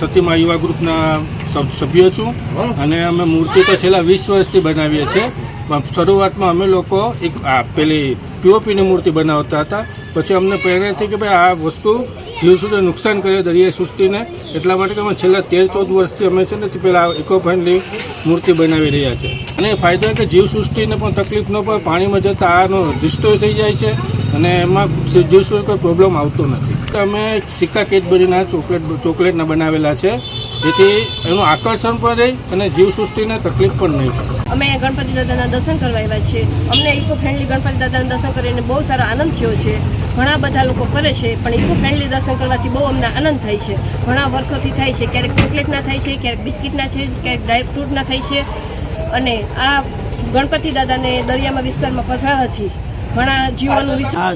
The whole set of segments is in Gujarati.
સતીમા યુવા ગ્રુપના સભ્યો છું. અને અમે મૂર્તિ તો છેલ્લા વીસ વર્ષથી બનાવીએ છીએ. શરૂઆતમાં અમે લોકો એક પેલી પીઓપીની મૂર્તિ બનાવતા હતા. પછી અમને પ્રેરણા થઈ કે ભાઈ આ વસ્તુ જીવ સુધી નુકસાન કરે દરિયાઈ સૃષ્ટિને. એટલા માટે કે અમે છેલ્લા તેર, ચૌદ વર્ષથી અમે છે ને તે પેલા ઇકો ફ્રેન્ડલી મૂર્તિ બનાવી રહ્યા છે. અને ફાયદો કે જીવ સૃષ્ટિને પણ તકલીફ ન પડે, પાણીમાં જતાં આનો ડિસ્ટ્રોય થઈ જાય છે. અને એમાં જીવ સૃષ્ટિ કોઈ પ્રોબ્લેમ આવતો નથી. અમે સિક્કા કેડબરીના ચોકલેટ ચોકલેટના બનાવેલા છે. જેથી એનું આકર્ષણ પણ રહે અને જીવસૃષ્ટિને તકલીફ પણ નહીં પડે. અમે ગણપતિ દાદાના દર્શન કરવા આવ્યા છીએ. અમને ઇકો ફ્રેન્ડલી ગણપતિ દાદાના દર્શન કરીને બહુ સારો આનંદ થયો છે. ઘણા બધા લોકો કરે છે પણ ઇકો ફ્રેન્ડલી દર્શન કરવાથી બહુ અમને આનંદ થાય છે. ઘણા વર્ષોથી થાય છે ક્યારેક ચોકલેટના થાય છે ક્યારેક બિસ્કિટના છે ક્યારેક ડ્રાય ફ્રૂટના થાય છે. અને આ ગણપતિ દાદાને દરિયામાં વિસ્તારમાં પધરાવાથી ઘણા જીવોનું વિસ આ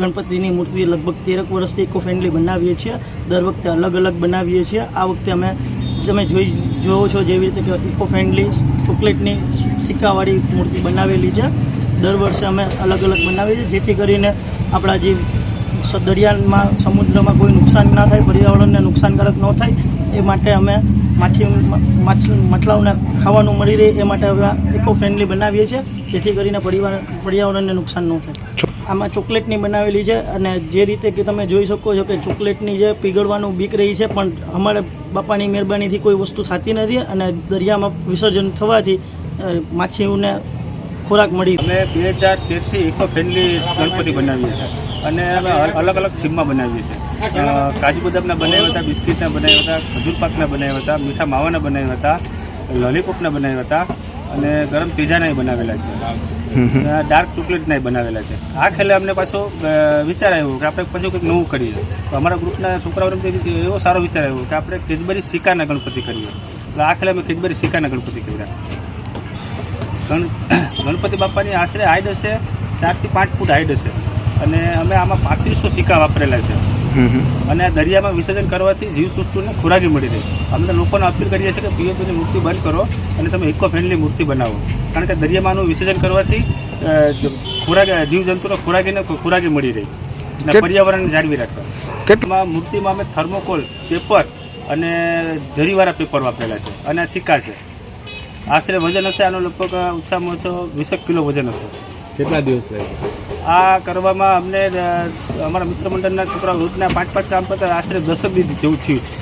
ગણપતિની મૂર્તિ લગભગ તેરક વર્ષથી ઇકો ફ્રેન્ડલી બનાવીએ છીએ. દર વખતે અલગ અલગ બનાવીએ છીએ. આ વખતે અમે તમે જોઈ જોવો છો જેવી રીતે કે ઇકો ફ્રેન્ડલી ચોકલેટની સિક્કાવાળી મૂર્તિ બનાવેલી છે. દર વર્ષે અમે અલગ અલગ બનાવીએ છીએ, જેથી કરીને આપણા જે દરિયામાં, સમુદ્રમાં કોઈ નુકસાન ના થાય, પર્યાવરણને નુકસાનકારક ન થાય, એ માટે અમે માછી માછલી મછલાઓને ખાવાનું મળી રહે, એ માટે હવે ઇકો ફ્રેન્ડલી બનાવીએ છીએ, જેથી કરીને પરિવાર, પર્યાવરણને નુકસાન ન થાય. આમાં ચોકલેટની બનાવેલી છે અને જે રીતે કે તમે જોઈ શકો છો કે ચોકલેટની જે પીગળવાનું બીક રહી છે પણ અમારે બાપાની મહેરબાનીથી કોઈ વસ્તુ થતી નથી અને દરિયામાં વિસર્જન થવાથી માછીઓને ખોરાક મળી અમે બે હજાર તેરથી ઇકો ફ્રેન્ડલી ગણપતિ બનાવીએ છીએ અને અમે અલગ અલગ થીમમાં બનાવીએ છીએ. કાજુ બદામના બનાવ્યા હતા બિસ્કિટના બનાવ્યા હતા ખજૂર પાકના બનાવ્યા હતા મીઠા માવાના બનાવ્યા હતા લોલીપોપના બનાવ્યા હતા અને ગરમ પીઝાના બનાવેલા છે. ડાર્ક ચોકલેટના બનાવેલા છે. આ ખેલે અમને પાછો વિચાર આવ્યો કે આપણે પાછું કંઈક નવું કરીએ. તો અમારા ગ્રુપના છોકરાઓને એવો સારો વિચાર આવ્યો કે આપણે કેજબરી સિક્કાના ગણપતિ કરીએ. એટલે આ ખેલે અમે કેજબરી સિક્કાના ગણપતિ કર્યા. ગણ ગણપતિ બાપાની આશરે હાઈટ હશે ચારથી પાંચ ફૂટ હાઈટ હશે. અને અમે આમાં પાંત્રીસો સિક્કા વાપરેલા છે. અને આ દરિયામાં વિસર્જન કરવાથી જીવસૃષ્ટિને ખોરાકી મળી રહે. અમે તો લોકોને અપીલ કરીએ છીએ કે પીઓપીની મૂર્તિ બંધ કરો અને તમે ઇકો ફ્રેન્ડલી મૂર્તિ બનાવો. કારણ કે દરિયામાંનું વિસર્જન કરવાથી ખોરાક જીવજંતુનો ખોરાકીને ખોરાકી મળી રહી. અને પર્યાવરણને જાળવી રાખવા. એમાં મૂર્તિમાં અમે થર્મોકોલ પેપર અને જરીવાળા પેપર વાપરેલા છે અને આ સિક્કા છે. આશરે વજન હશે આનો લગભગ ઓછામાં ઓછો વીસેક કિલો વજન હશે. કેટલા દિવસ આ કરવામાં અમને અમારા મિત્ર મંડળના છોકરા રોજના પાંચ પાંચ કામ કરતા આશરે દસક દિવસ જેવું થયું છે.